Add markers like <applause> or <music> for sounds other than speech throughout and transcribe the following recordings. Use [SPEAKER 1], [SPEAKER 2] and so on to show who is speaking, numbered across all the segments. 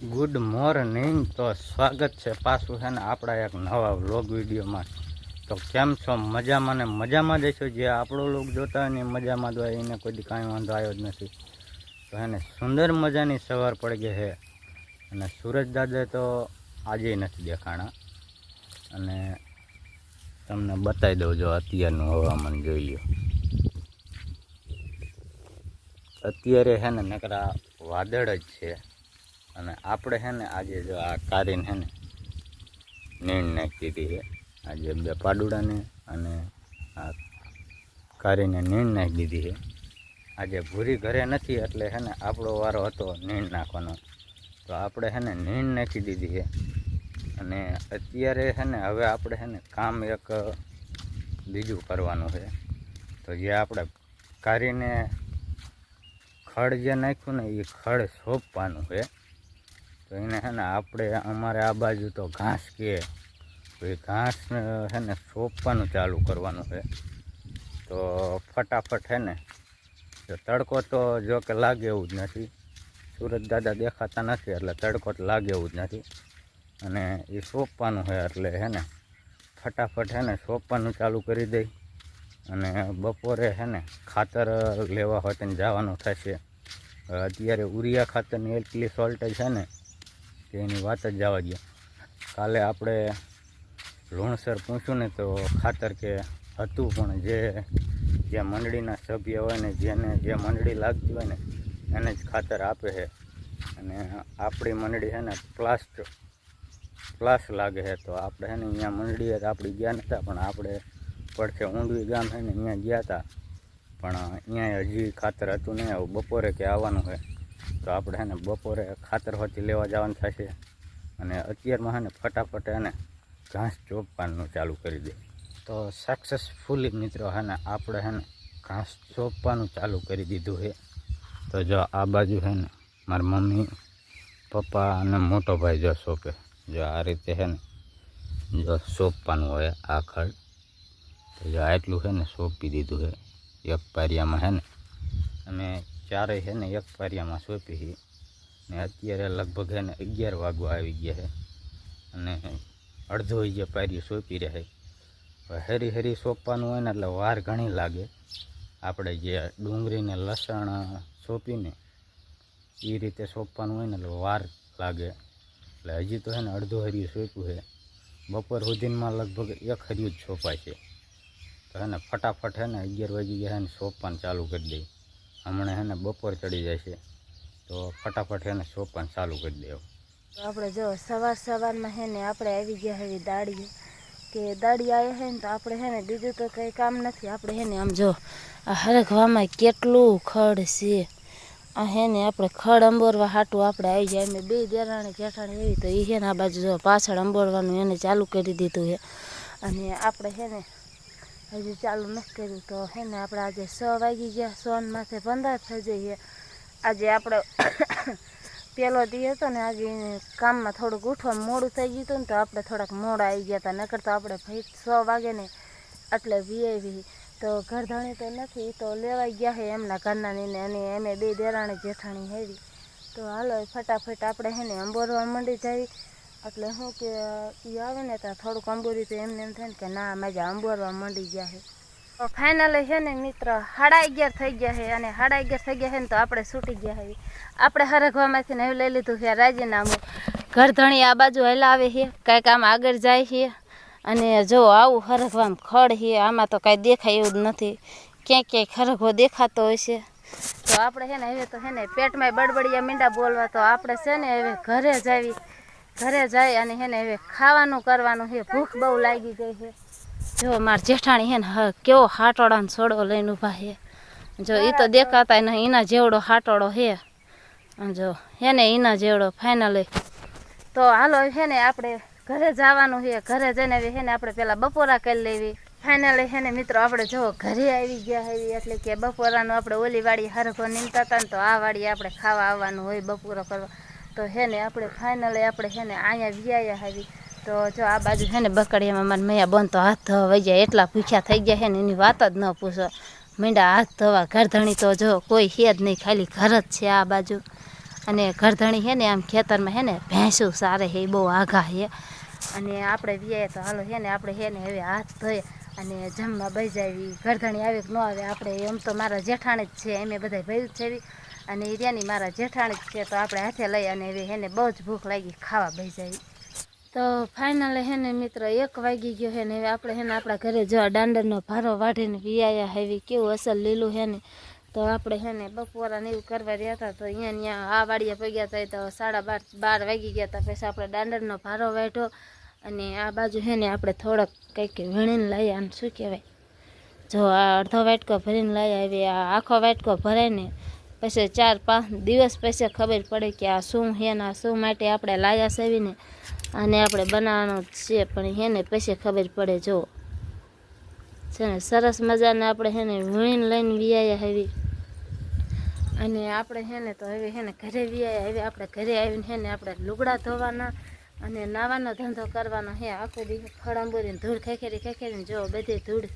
[SPEAKER 1] Good morning તો સ્વાગત છે પાછું છે ને આપણા એક નવા વ્લોગ વિડીયોમાં. તો કેમ છો? મજામાં ને મજામાં જઈશું જે આપણો લોક જોતા હોય ને મજામાં જ એને કોઈ કાંઈ વાંધો આવ્યો જ નથી. તો એને સુંદર મજાની સવાર પડી ગઈ છે. અને સુરજ દાદા તો આજે નથી દેખાણા. અને તમને બતાવી દઉં જો અત્યારનું હવામાન જોઈ લો અત્યારે છે ને નકરા વાદળ જ છે. અને આપણે છે ને આજે જો આ કારીને છે ને નીણ નાખી દીધી છે. આજે બે પાડુડાને અને આ કારીને નીણ નાખી દીધી છે. આજે ભૂરી ઘરે નથી એટલે છે ને આપણો વારો હતો નીણ નાખવાનો. તો આપણે છે ને નીણ નાખી દીધી છે. અને અત્યારે છે ને હવે આપણે છે ને કામ એક બીજું કરવાનું છે. તો જે આપણે કારીને ખડ જે નાખ્યું ને એ ખડ સોંપવાનું છે. તો એને છે ને આપણે અમારે આ બાજુ તો ઘાસ કહે તો એ ઘાસને છે ને સોંપવાનું ચાલુ કરવાનું છે. તો ફટાફટ છે ને તો તડકો તો જો કે લાગે એવું જ નથી. સુરત દાદા દેખાતા નથી એટલે તડકો તો લાગે એવું જ નથી. અને એ સોંપવાનું છે એટલે છે ને ફટાફટ છે ને સોંપવાનું ચાલુ કરી દઈ અને બપોરે છે ને ખાતર લેવા હોય તેને જવાનું થશે. અત્યારે ઉરિયા ખાતરની એટલી સોલ્ટેજ છે ને કે એની વાત જ જવા દો કાલે આપણે લુણસર પૂછ્યું ને તો ખાતર કે હતું પણ જે જે મંડળીના સભ્ય હોય ને જેને જે મંડળી લાગતી હોય ને, એને જ ખાતર આપે છે. અને આપણી મંડળી છે ને પ્લાસ્ટ, પ્લાસ લાગે છે. તો આપણે છે ને અહીંયા મંડળીએ તો આપણી ગયા નહોતા પણ આપણે પડશે ઊંડવી ગામ છે ને અહીંયા ગયા હતા પણ અહીંયા હજી ખાતર હતું નહીં, આવું બપોરે કે આવવાનું છે. તો આપણે એને બપોરે ખાતર હોતી લેવા જવાનું થશે. અને અત્યારમાં છે ને ફટાફટ એને ઘાસ ચોપવાનું ચાલુ કરી દે. તો સક્સેસફુલી મિત્રો છે ને આપણે છે ને ઘાસ ચોપવાનું ચાલુ કરી દીધું છે. તો જો આ બાજુ છે ને મારી મમ્મી, પપ્પા અને મોટો ભાઈ જો સોંપે જો આ રીતે છે ને જો સોંપવાનું હોય આ ખડ. તો જો આટલું છે ને સોંપી દીધું છે. એક પારિયામાં છે ને અમે ચારેય છે ને એક પારિયામાં સોંપી છે ને અત્યારે લગભગ એને અગિયાર વાગવા આવી ગયા છે અને અડધો જે પારિયું સોંપી રહે હરી હરી સોંપવાનું હોય ને એટલે વાર ઘણી લાગે. આપણે જે ડુંગળીને લસણ સોંપીને એ રીતે સોંપવાનું હોય ને એટલે વાર લાગે. એટલે હજી તો છે ને અડધો હરિયું સોંપ્યું છે બપોર સુધીમાં લગભગ એક હરિયું જ સોંપાય છે તો હે ને ફટાફટ હે ને અગિયાર વાગી ગયા હે ને સોંપવાનું ચાલુ કરી દઈ હમણાં એને બપોર ચડી છે, તો ફટાફટ એને સોંપવાનું ચાલુ કરી દેવું.
[SPEAKER 2] આપણે જો સવાર સવારમાં હે ને આપણે આવી ગયા એવી દાડીએ, કે દાડી આવ્યા હે ને તો આપણે હે ને બીજું તો કંઈ કામ નથી. આપણે હે ને આમ જો આ હરખવામાં કેટલું ખડ છે. આ હે ને આપણે ખડ અંબોરવા હાટું આપણે આવી જાય અમે બે દેરાણી જેઠાણી એવી તો એ હે ને આ બાજુ જો પાછળ અંબોરવાનું એને ચાલુ કરી દીધું છે અને આપણે હે ને હજી ચાલુ નથી કર્યું. તો હે ને આપણે આજે સો વાગી ગયા. સોન માથે પંદર થઈ જઈએ. આજે આપણે <coughs> પેલો દી હતો ને આજે કામમાં થોડુંક ઉઠવા મોડું થઈ ગયું હતું ને તો આપણે થોડાક મોડા આવી ગયા હતા નકર તો આપણે ભાઈ સો વાગે ને એટલે વીઆઈવી. તો ઘરધાણી તો નથી, તો લેવાઈ ગયા છે એમના ઘરના ને અને એમે બે દેરાણી જેઠાણી હેવી તો હાલો ફટાફટ આપણે હે ને અંબોરવા મંડી જાય. એટલે શું કે એ આવે ને ત્યાં થોડુંક અંબોરી તો એમને એમ થાય ને કે ના માજા અંબોરવા માંડી ગયા છે. તો ફાઇનલી છે ને મિત્ર સાડા અગિયાર થઈ ગયા છે અને સાડા અગિયાર થઈ ગયા છે ને તો આપણે છૂટી ગયા છે. આપણે હરખવામાંથી ને એવું લઈ લીધું છે રાજીનામું. ઘરધણી આ બાજુ હલાવે છે, કાંઈક આમ આગળ જાય છે. અને જો આવું હરખવામાં ખડ છે, આમાં તો કાંઈ દેખાય એવું જ નથી. ક્યાંક ક્યાંક હરખો દેખાતો હોય છે. તો આપણે છે ને હવે તો છે ને પેટમાં બડબડિયા મીંડા બોલવા, તો આપણે છે ને હવે ઘરે જાવી ઘરે જાય અને હે હવે ખાવાનું કરવાનું છે. ભૂખ બહુ લાગી ગઈ છે. જો મારા જેઠાણી હે ને કેવો હાટોડાનો છોડો લઈને ઊભા છે. જો એ તો દેખાતા નહીં, એના જેવડો હાટોળો છે. જો હે ને એના જેવડો ફાઇનલી તો હાલો હે ને આપણે ઘરે જવાનું છે. ઘરે જઈને હવે હે ને આપણે પેલા બપોરા કરી લેવી. ફાઇનલી હે ને મિત્રો આપણે જો ઘરે આવી ગયા હોય એટલે કે બપોરાનું આપણે ઓલી વાડી હરખો નીમતા હતા ને તો આ વાડી આપણે ખાવા આવવાનું હોય બપોરો કરવા. તો હે ને આપણે ફાઇનલી આપણે હે ને અહીંયા વ્યાયા આવી તો જો આ બાજુ છે ને બકડીયામાં મારા મૈયા બંધ તો હાથ ધોવા વહી જાય, એટલા ભૂખ્યા થઈ ગયા હે ને, એની વાત જ ન પૂછો. મીંડા હાથ ધોવા, ઘરધણી તો જો કોઈ હે જ નહીં, ખાલી ઘર જ છે આ બાજુ. અને ઘરધણી હે ને આમ ખેતરમાં હે ને ભેંસું સારે એ બહુ આઘા છે અને આપણે વ્યાય તો હાલો છે ને, આપણે હે ને હવે હાથ ધોઈએ અને જમવા બઈ જાવી. ઘરધણી આવે કે ન આવે, આપણે એમ તો મારા જેઠાણી જ છે, એમ બધા ભયું છે. એવી. અને એ રહ્યાની મારા જેઠાણી છે, તો આપણે હાથે લઈ અને હવે એને બહુ જ ભૂખ લાગી, ખાવા બે જાય. તો ફાઇનલ હેને મિત્ર એક વાગી ગયો હે ને હવે આપણે હેને આપણા ઘરે જો દાંડરનો ભારો વાઢીને વિયાયા હેવી કેવું અસલ લીલું હે ને. તો આપણે હેને બપોરા ને એવું કરવા રહ્યા હતા, તો અહીંયા ત્યાં આ વાડિયા પગ્યા હતા તો સાડા બાર બાર વાગી ગયા હતા પછી આપણે દાંડરનો ભારો વાઢ્યો અને આ બાજુ હેને આપણે થોડોક કંઈક વીણીને લાવ્યા આમ શું કહેવાય. જો આ અડધો વાટકો ભરીને લઈ આવી આ આખો વાટકો ભરાય ને પછી ચાર પાંચ દિવસ પછી ખબર પડે કે આ શું છે ને આ શું માટે આપણે લાયા સેવીને અને આપણે બનાવવાનું છે. પણ હેને પછી ખબર પડે, જો. છે ને સરસ મજાને આપણે હેને વીણીને લઈને વિયાયા હેવી. અને આપણે હેને તો હવે હેને ઘરે વિયાયા હવે. આપણે ઘરે આવીને હેને આપણે લુગડા ધોવાના અને નાવાનો ધંધો કરવાનો હે આખો દિવસ ખડાંબોરીને ધૂળ ખેખેરી ખેખેરીને જો બધી ધૂળ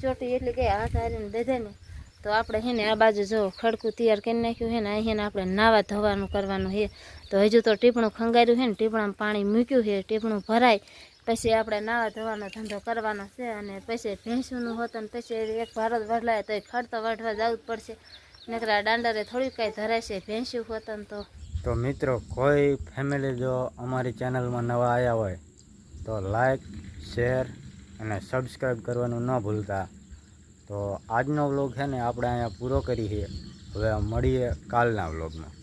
[SPEAKER 2] ચોટી એટલી ગઈ હાથ હારીને બધે ને તો આપણે હે ને આ બાજુ જો ખડકું તૈયાર કરી નાખ્યું હે ને અહીં આપણે નાવા ધોવાનું કરવાનું છે તો હજુ તો ટીપણું ખંગાર્યું છે ને, ટીપણામાં પાણી મૂક્યું છે ટીપણું ભરાય. પછી આપણે નાવા ધોવાનો ધંધો કરવાનો છે અને પછી ભેંસુનું હોતું ને પછી એક ભારત વઢલાય તો એ ખડતો વઢવા જવું જ પડશે. નકરા દાંડરે થોડીક કાંઈ ધરાશે ભેંસું હોતું તો.
[SPEAKER 1] તો મિત્રો, કોઈ ફેમિલી જો અમારી ચેનલમાં નવા આવ્યા હોય, તો લાઈક શેર અને સબસ્ક્રાઈબ કરવાનું ન ભૂલતા. તો આજનો વ્લોગ છે ને આપણે અહીંયા પૂરો કરીએ. હવે મળીએ કાલના વ્લોગમાં.